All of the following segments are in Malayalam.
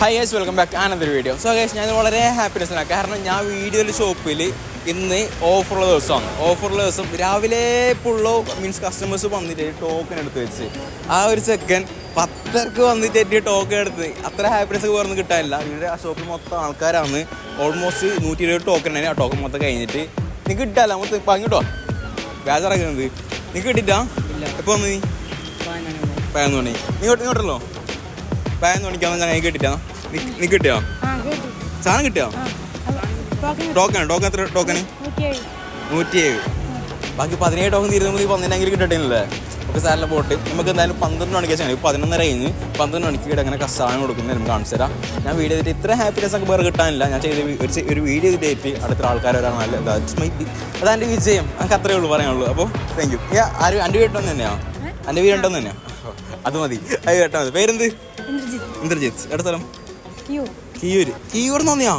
ഹൈ ഗൈസ് വെൽക്കം ബാക്ക് ആനന്ദൊരു വീഡിയോ സോ ഗൈസ് ഞാൻ വളരെ ഹാപ്പിനെസ്സിലാണ് കാരണം ഞാൻ വീഡിയോയിൽ ഷോപ്പിൽ ഇന്ന് ഓഫറുള്ള ദിവസമാണ്. ഓഫറുള്ള ദിവസം രാവിലെ പുള്ളോ മീൻസ് കസ്റ്റമേഴ്സ് വന്നിട്ട് ടോക്കൺ എടുത്ത് വെച്ച്. ആ ഒരു സെക്കൻഡ് പത്തർക്ക് വന്നിട്ട് ടോക്കൺ എടുത്ത്. അത്ര ഹാപ്പിനെസ് ഒക്കെ പറഞ്ഞ് കിട്ടാനില്ല. ഇവിടെ ആ ഷോപ്പിൽ മൊത്തം ആൾക്കാരാണ്. ഓൾമോസ്റ്റ് നൂറ്റി ഇരുപത് ടോക്കൺ ആണ് ആ ടോക്കൺ മൊത്തം കഴിഞ്ഞിട്ട് നിങ്ങൾക്ക് കിട്ടാല്ല മൊത്തം പങ്ങിട്ടോ ബേജാറാക്കുന്നത് നിങ്ങൾക്ക് കിട്ടിട്ടാ എപ്പോൾ വന്നു? നീ പതിനൊന്ന് മണി. നീ ഇങ്ങോട്ട് ഇങ്ങോട്ടല്ലോ? പതിനൊന്ന് മണിക്കാന്ന് ഞാൻ കിട്ടിട്ടാ നീ കിട്ടിയോ? സാധനം കിട്ടിയോ? ടോക്കൺ ടോക്കൺ എത്ര ടോക്കന്? നൂറ്റിയേഴ്. ബാക്കി പതിനേഴ് ടോക്കൺ തീരുന്നത് പന്ത്രണ്ടെങ്കിലും കിട്ടട്ടില്ലേ ഓക്കെ സാറിലെ പോട്ട് നമുക്ക് എന്തായാലും പന്ത്രണ്ട് മണിക്ക് ശേഷം പതിനൊന്നര കഴിഞ്ഞ് പന്ത്രണ്ട് മണിക്ക് ഇവിടെ അങ്ങനെ സാധനം കൊടുക്കുന്നത് നമുക്ക് കാണിച്ചു തരാം. ഞാൻ വീഡിയോ ചെയ്തിട്ട് ഇത്ര ഹാപ്പിനെസ് ഒക്കെ വേറെ കിട്ടാനില്ല. ഞാൻ ചെയ്ത ഒരു ഒരു വീഡിയോ ചെയ്തിട്ട് അടുത്ത ആൾക്കാർ വരാൻ നല്ല അതാ എന്റെ വിജയം. എനിക്ക് അത്രേ ഉള്ളൂ പറയാനുള്ളൂ. അപ്പോൾ താങ്ക് യു ആരും? എന്റെ വീട്ടുണ്ടെന്ന് തന്നെയാ? എന്റെ വീടുണ്ടെന്ന് തന്നെയാ? അത് മതി. അത് കേട്ടാൽ മതി. പേരെന്ത്? ഇന്ദ്രജിത്ത്. ഇന്ദ്രജിത്ത്. എവിടെ സ്ഥലം? ക്യൂ കിയൂര് കിയൂർ തോന്നിയാ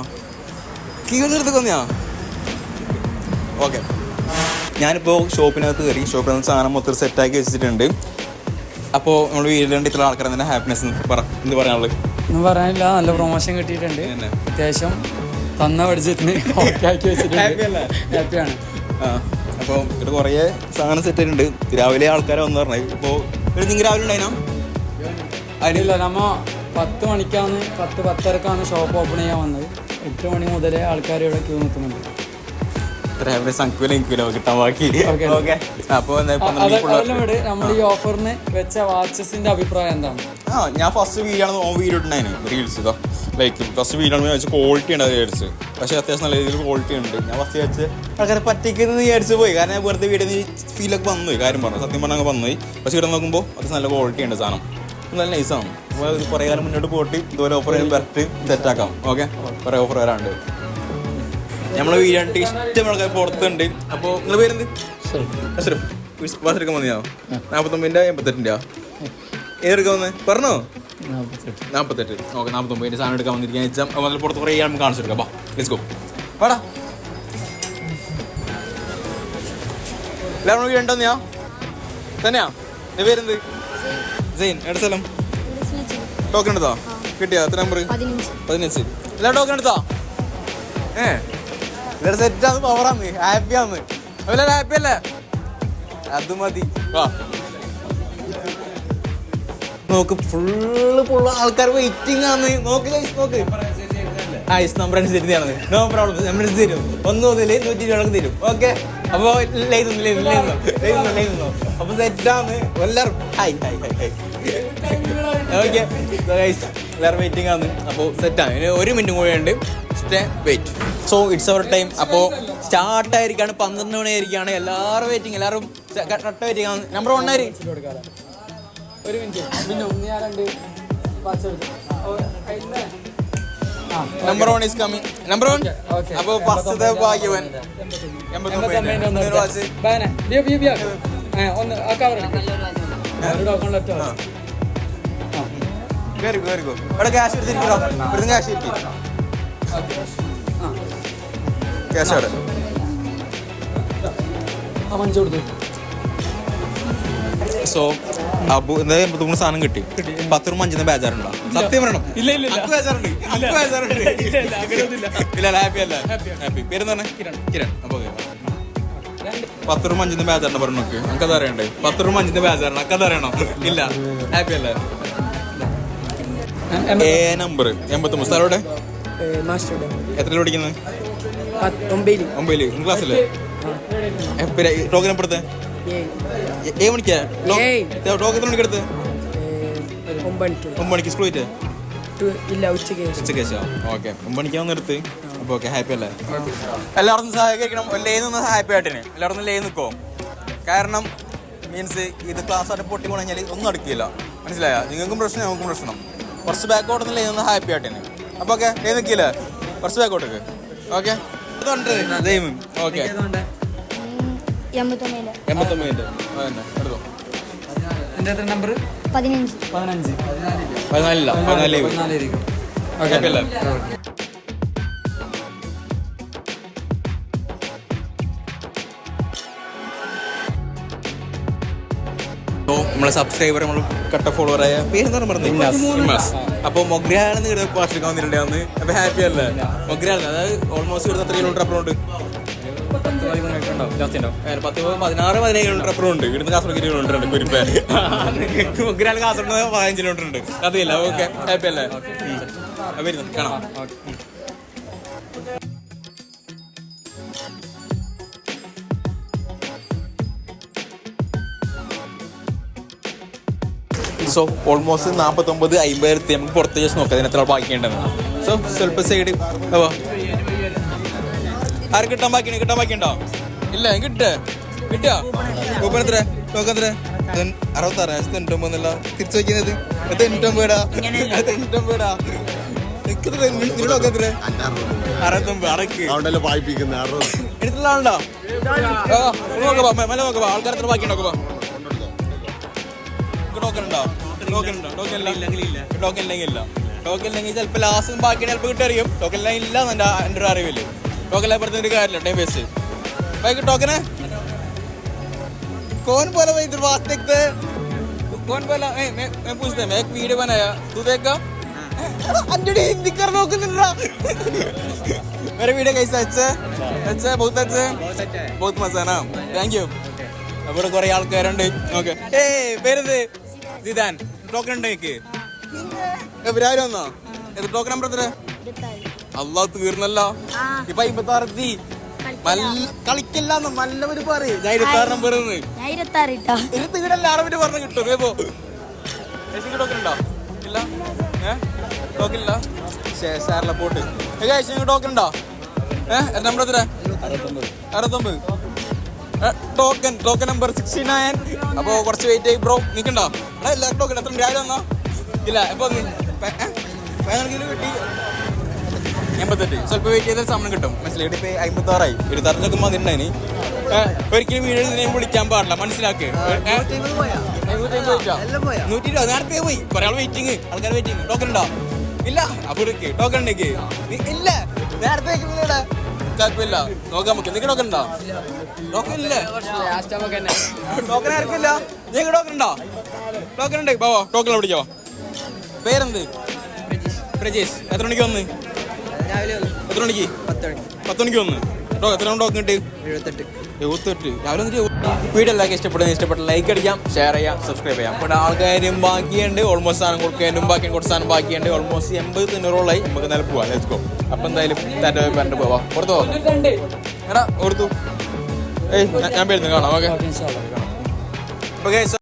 കിയൂരിന് അടുത്ത് തോന്നിയാ ഓക്കെ. ഞാനിപ്പോൾ ഷോപ്പിനകത്ത് കയറി ഷോപ്പിനകത്ത് നിന്ന് സാധനം മൊത്തം സെറ്റാക്കി വെച്ചിട്ടുണ്ട്. അപ്പോൾ നമ്മൾ വീട്ടിലുണ്ട് ഇത്ര ആൾക്കാർ തന്നെ ഹാപ്പിനെസ് പറ എന്ത് പറയാനുള്ളത്? ഒന്നും പറയാനില്ല. നല്ല പ്രൊമോഷൻ കിട്ടിയിട്ടുണ്ട്. അത്യാവശ്യം തന്ന പഠിച്ചതിന് ഓക്കെ ആക്കി വെച്ചിട്ടുണ്ട്? ഹാപ്പിയാണ് ആ അപ്പോൾ ഇവിടെ കുറേ സാധനം സെറ്റ് ആയിട്ടുണ്ട് രാവിലെ ആൾക്കാരെ വന്ന് പറഞ്ഞു. ഇപ്പോൾ നിങ്ങൾ രാവിലെ ഉണ്ടായിരുന്നോ അതിനില്ല നമ്മ പത്ത് മണിക്കാണ് പത്ത് പത്തരക്കാണ് ഷോപ്പ് ഓപ്പൺ ചെയ്യാൻ വന്നത്. എട്ട് മണി മുതൽ ആൾക്കാർ ഇവിടെ ക്യൂ നിൽക്കുന്നുണ്ട്. ഇത്ര ഹാപ്പിനെസ് അങ്കുല എനിക്കില്ല കിട്ടാൻ ബാക്കി. Okay. ഓക്കെ. അപ്പോൾ എന്താ അ- അത് അതെല്ലാം വിട്. നമ്മൾ ഈ ഓഫറിന് വെച്ച വാച്ചസിന്റെ അഭിപ്രായം എന്താണ്? ആ ഞാൻ ഫസ്റ്റ് ആണ് ഓൺ വീഡിയോ ഇട്ടുണ്ടായിരുന്നു റീൽസ് ലൈക്ക് ഫസ്റ്റ് ആണ് വെച്ച് ക്വാളിറ്റി ഉണ്ട് വിചാരിച്ച്. പക്ഷേ അത്യാവശ്യം നല്ല രീതിയിൽ ക്വാളിറ്റി ഉണ്ട്. ഞാൻ ഫസ്റ്റ് വിചാരിച്ച് ആൾക്കാരെ പറ്റിക്കുന്നത് വിചാരിച്ച് പോയി. കാരണം ഞാൻ വെറുതെ വീഡിയോ ഫീലൊക്കെ വന്നു കാര്യം പറഞ്ഞു സത്യം പറഞ്ഞാൽ വന്നു പക്ഷേ ഇവിടെ നോക്കുമ്പോൾ അത് നല്ല ക്വാളിറ്റി ഉണ്ട് സാധനം. നല്ല നൈസാണ് അപ്പോൾ കുറേ കാലം മുന്നോട്ട് പോയിട്ട് ഇതുപോലെ ഓഫർ ചെയ്യാൻ പറ്റി സെറ്റാക്കാം. ഓക്കെ കുറേ ഓഫർ വരാണ്ട്. നമ്മളെ വീടാണ്ട് ഇഷ്ടം ആൾക്കാർ പുറത്തുണ്ട്. അപ്പോൾ നിങ്ങൾ പേരെന്ത്? അശ്രഫ് ബസ് വന്നിയാ? നാൽപ്പത്തൊമ്പതിന്റെ എൺപത്തെട്ടിന്റെ ഏതെടുക്കാൻ വന്നേ? പറഞ്ഞോ? നാൽപ്പത്തെട്ട് ഓക്കെ നാൽപ്പത്തൊമ്പതിന്റെ സാധനം എടുക്കാൻ വന്നിരിക്കാൻ വെച്ചാൽ അപ്പോൾ പുറത്ത് കുറേ നമുക്ക് കാണിച്ചു കൊടുക്കാം. ബാ ലെറ്റ്സ് ഗോ പാടാ എല്ലാവരും വീണ്ടെന്നെയാ? തന്നെയാ? എന്റെ പേരെന്ത്? ജെയിൻ എവിടെ ടോക്കൺ എടുത്തോ കിട്ടിയോ? എത്ര നമ്പർ പതിനഞ്ച്. എല്ലാ ടോക്കൺ എടുത്തോ? ഏ ഇവിടെ ആണ് പവറാന്ന് ഹാപ്പിയാന്ന് അവരെല്ലാം ഹാപ്പി അല്ലേ? അത് മതി. വാ. നോക്ക് ഫുള്ള് ഫുള്ള് ആൾക്കാർ വെയിറ്റിംഗ് ആണ്. നോക്ക് guys, നോക്ക്. ഐസ് നമ്പർ അനുസരിച്ചാണ് നോ പ്രോബ്ലം നമ്പർ അനുസരിച്ച് തരും. ഒന്ന് മുതൽ നൂറ്റി ഇരുപതൊക്കെ തരും. ഓക്കെ അപ്പോൾ ലൈന്നു ലൈന്നു ലൈന്നു ലൈന്നു ലൈന്നു അപ്പോൾ സെറ്റാണ് എല്ലാവരും hi hi hi hi okay എല്ലാവരും വെയിറ്റിംഗ് ആണ്. അപ്പോൾ സെറ്റാണ് ഇനി ഒരു മിനിറ്റും കൂടെ ഉണ്ട്. Stay wait so it's our time അപ്പോൾ സ്റ്റാർട്ട് ആയിരിക്കാണ്. പന്ത്രണ്ട് മണി ആയിരിക്കാണ്. എല്ലാവരും വെയിറ്റിംഗ് എല്ലാവരും കറക്റ്റ് വെയിറ്റിംഗ് ആണ്. നമ്പർ വൺ ആയി ഒരു minute number one is coming number one. അപ്പോൾ ഫസ്റ്റത്തെ ഭാഗ്യവൻ. എൺപത്തി എൺപത്തൊമ്പതിന്റെ. വെരി ഒന്ന് ആ. കവർ കയറിക്കോ ഇവിടെ ക്യാഷ് എടുത്തിരിക്കണോ? ഇവിടുന്ന് ക്യാഷ് ഇരിക്കും ക്യാഷ് അവിടെ. സോ അബു എന്താ മൂന്ന് സാധനം കിട്ടി. പത്ത് രൂപ അഞ്ചിന് ബേജാറുണ്ടോ? സത്യം പറയണം. ഇല്ല, ഇല്ല, ഇല്ല. ബേജാറുണ്ട്. ബേജാറുണ്ട്. ഹാപ്പി അല്ല. ഹാപ്പി പേര് പറഞ്ഞേ കിരൺ. കിരൺ. അപ്പൊ പത്ത് രൂപ അഞ്ചിന് ബേജാറിന് പറഞ്ഞു നോക്ക്. നമുക്കത് അറിയണ്ടേ? പത്ത് രൂപ അഞ്ചിന് ബേജാറിന് അക്കത് അറിയണോ? ഇല്ല. ഹാപ്പി അല്ലേ? എ നമ്പർ എൺപത്തൊമ്പത് സ്ഥലം എവിടെ? എത്ര പഠിക്കുന്നത് ഒമ്പതിൽ. ക്ലാസ്സില്ലേ ടോക്കൻ എപ്പോഴത്തെ ഏ മണിക്കാ. ടോക്കൻ എത്ര മണിക്ക് എടുത്ത്? ഒമ്പണിക്ക് ഒമ്പത് മണിക്ക്. സ്കൂൾ പോയിട്ട്? ഇല്ല ഉച്ചയ്ക്ക് ശേഷം. ഉച്ചയ്ക്ക് ശേഷം. ഓക്കെ. ഒമ്പത് മണിക്കാവുന്ന നിർത്ത് അപ്പോൾ ഓക്കെ ഹാപ്പി അല്ലേ? എല്ലാവർക്കും സഹായിക്കണം ലേ നിന്ന് ഹാപ്പി ആയിട്ടിന്. എല്ലാവർക്കും ലേ നിൽക്കോ കാരണം മീൻസ് ഇത് ക്ലാസ് ആയിട്ട് പൊട്ടി കഴിഞ്ഞാൽ ഒന്നും അടുക്കില്ല മനസ്സിലായ? നിങ്ങൾക്കും പ്രശ്നം ഞങ്ങൾക്കും പ്രശ്നം. കുറച്ച് ബാക്കോട്ട് നിന്ന് ലേ നിന്ന് ഹാപ്പി ആയിട്ടിന്. അപ്പോൾ ഓക്കെ ലേ നിൽക്കില്ല കുറച്ച് ബാക്കോട്ടേക്ക് ഓക്കെ ഓക്കെ എൺപത്തൊമ്പതിന്റെ അതന്നെ എടുത്തോ. നമ്പർ പതിനഞ്ച്. പതിനഞ്ച്. പതിനാലില്ല? പതിനാല് ലീവ് നമ്മളെ സബ്സ്ക്രൈബർ നമ്മൾ കട്ട ഫോളോവർ ആയ പേരെന്താണ് പറഞ്ഞത് അപ്പോൾ മൊഗ്രാണെന്ന് ഇവിടെ പാർട്ടിക്ക് വന്നിട്ടുണ്ടായിരുന്നു അപ്പോൾ ഹാപ്പി അല്ലേ? മൊഗ്രാണ് അതായത് ഓൾമോസ്റ്റ് ഇവിടുന്ന് എത്ര കിലോമീറ്റർ അപ്പുറം ഉണ്ട്. പത്ത് പതിനാറ് പതിനേഴ് കിലോമീറ്റർ അപ്പുറം ഉണ്ട്. ഇവിടുന്ന് കാസർഗോഡ് കിലോമീറ്റർ ഉണ്ട് കുരിപ്പ. മൊഗ്രയാൽ കാസർഗോഡ് പതിനഞ്ച് കിലോമീറ്റർ ഉണ്ട്. അതില്ല ഓക്കെ ഹാപ്പി അല്ലേ? ഇരുന്നു? കാണാം. സോ ഓൾമോസ്റ്റ് നാൽപ്പത്തൊമ്പത് അമ്പതിരത്തി നമുക്ക് പുറത്ത് ജസ്റ്റ് നോക്കാം അതിനെത്ര എത്ര ബാക്കിയുണ്ടെന്ന് സോ സ്വല്പ സൈഡ് അപ്പോൾ ആര് കിട്ടാൻ ബാക്കിയുണ്ട് കിട്ടാൻ ബാക്കിയുണ്ടോ ഇല്ല കിട്ടേ. കിട്ടിയോ കൂപ്പൺ എത്ര ടോക്കൺ എത്ര അറുപത്താറ് തൊണ്ണൂറ്റൊമ്പതല്ല തിരിച്ചു വയ്ക്കുന്നത് തൊണ്ണൂറ്റൊമ്പതാ തൊണ്ണൂറ്റൊമ്പതാ എത്ര ബാക്കി അറക്ക് ടോക്കൺ ഉണ്ടോ ടോക്കൺ ഉണ്ടോ ടോക്കൺ ഇല്ലെങ്കിൽ ടോക്കൺ ഇല്ലെങ്കിൽ ഇല്ല ടോക്കൺ ഇല്ലെങ്കിൽ ചിലപ്പോൾ ലാസ്റ്റ് ബാക്കി ചിലപ്പോൾ കിട്ടറിയും ടോക്കൺ ഇല്ലെങ്കിൽ ഇല്ല എൻ്റെ എൻ്റെ ഒരു അറിവില് ടോക്കൺ ഇല്ലാതെ പറഞ്ഞിട്ട് കാര്യമില്ല ടൈം വേസ്റ്റ് ബാക്കി ടോക്കന് कौन बोला भाई इधर बात देखते कौन बोला ए, मैं मैं पूछते मैं एक वीडियो बनाया तू देखेगा अंजलि हिंदी कर നോക്കുന്നില്ല मेरा वीडियो कैसा अच्छा है अच्छा है बहुत अच्छा है बहुत मजा ना താങ്ക് യു അവിടെ കുറെ ആൾക്കാരുണ്ട് ഓക്കെ ഏ പേരത് ജിതാൻ ടോക്കൺ ഉണ്ട് എനിക്ക്. ഇവരാരും വന്നോ? ഇത് ടോക്കൺ നമ്പർ എത്ര അള്ളാഹ് തീർന്നല്ലോ. ഇപ്പൊ അമ്പത്തി ആറ് എത്തി കളിക്കല്ലാന്ന് നല്ലവര് പറയും. ഞാൻ ഇരുപത്തി ആറ് നമ്പർ ഞാൻ ഇരുപത്താറിട്ടോ ഇരുപത്തി വീടല്ല അറബിന് പറഞ്ഞു കിട്ടും. വേപ്പോ ടോക്കൺ ഉണ്ടോ? ഇല്ല? ഏ? ടോക്കൺ ഇല്ല? സാറിലെ പോട്ട്. ടോക്കൺ ഉണ്ടോ? ഏ എത്ര നമ്പർ എത്ര അറുപത്തൊമ്പത്. Token token number sixty nine അപ്പോൾ കുറച്ച് വെയിറ്റ് ആയി ബ്രോ നിൽക്കണ്ടോ എടാ എല്ലാവർക്കും ടോക്കൺ എത്ര രാവിലെ വന്നോ ഇല്ല എപ്പോൾ കിലോ കിട്ടി എൺപത്തെട്ട് സ്വല്പം വെയിറ്റ് ചെയ്താൽ സമയം കിട്ടും മനസ്സിലായി ഇപ്പോൾ അമ്പത്താറായി ഇരുപത്താറ് നോക്കുമ്പോൾ അതിണ്ടായിനി ഒരിക്കലും വീട് നിന്നെയും വിളിക്കാൻ പാടില്ല മനസ്സിലാക്ക്? നൂറ്റി ഇരുപത് നേരത്തെ പോയി കുറെ ആൾ വെയിറ്റിംഗ് ആൾക്കാർ വെയിറ്റിംഗ് ടോക്കൺ ഉണ്ടോ ഇല്ല അപ്പൊ എടുക്ക് ടോക്കൺ ഉണ്ടെങ്കിൽ ഇല്ല നേരത്തെ കുഴപ്പമില്ല നോക്കാം നമുക്ക് നിങ്ങൾക്ക് ടോക്കൺ ഉണ്ടോ ടോക്കൺ ഇല്ല ടോക്കൺ ആർക്കില്ല നിങ്ങൾക്ക് ടോക്കൺ ഉണ്ടോ ടോക്കൺ ഉണ്ട് ബാവോ ടോക്കൺ പിടിക്കോ പേരെന്ത്? പ്രജേഷ്. എത്ര മണിക്ക് വന്ന്? എത്ര മണിക്ക്? പത്ത് മണി പത്ത് മണിക്ക് വന്ന്. എത്ര ടോക്കൺ കിട്ടി? എഴുപത്തെട്ട്. എഴുപത്തെട്ട്. രാവിലെ വന്നിട്ട് വീഡിയോ എല്ലാവർക്കും ഇഷ്ടപ്പെടുന്ന ഇഷ്ടപ്പെട്ട ലൈക്ക് അടിക്കാം ഷെയർ ചെയ്യാം സബ്സ്ക്രൈബ് ചെയ്യാം. ഇവിടെ ആൾക്കാരും ബാക്കിയുണ്ട്. ഓൾമോസ്റ്റ് സാധനം കൊടുക്കാനും ബാക്കി കുറച്ച് സാധനം ബാക്കിയുണ്ട്. ഓൾമോസ്റ്റ് എൺപത് തൊണ്ണൂറോളായി നമുക്ക് എന്തായാലും പോവാം. ലെറ്റ്സ് ഗോ അപ്പം എന്തായാലും തന്റെ പറഞ്ഞിട്ട് പോവാം. പുറത്ത് പോവാം. എടാ ഓർത്തു ഏയ് ഞാൻ- പേരുന്നു കാണാം. Okay okay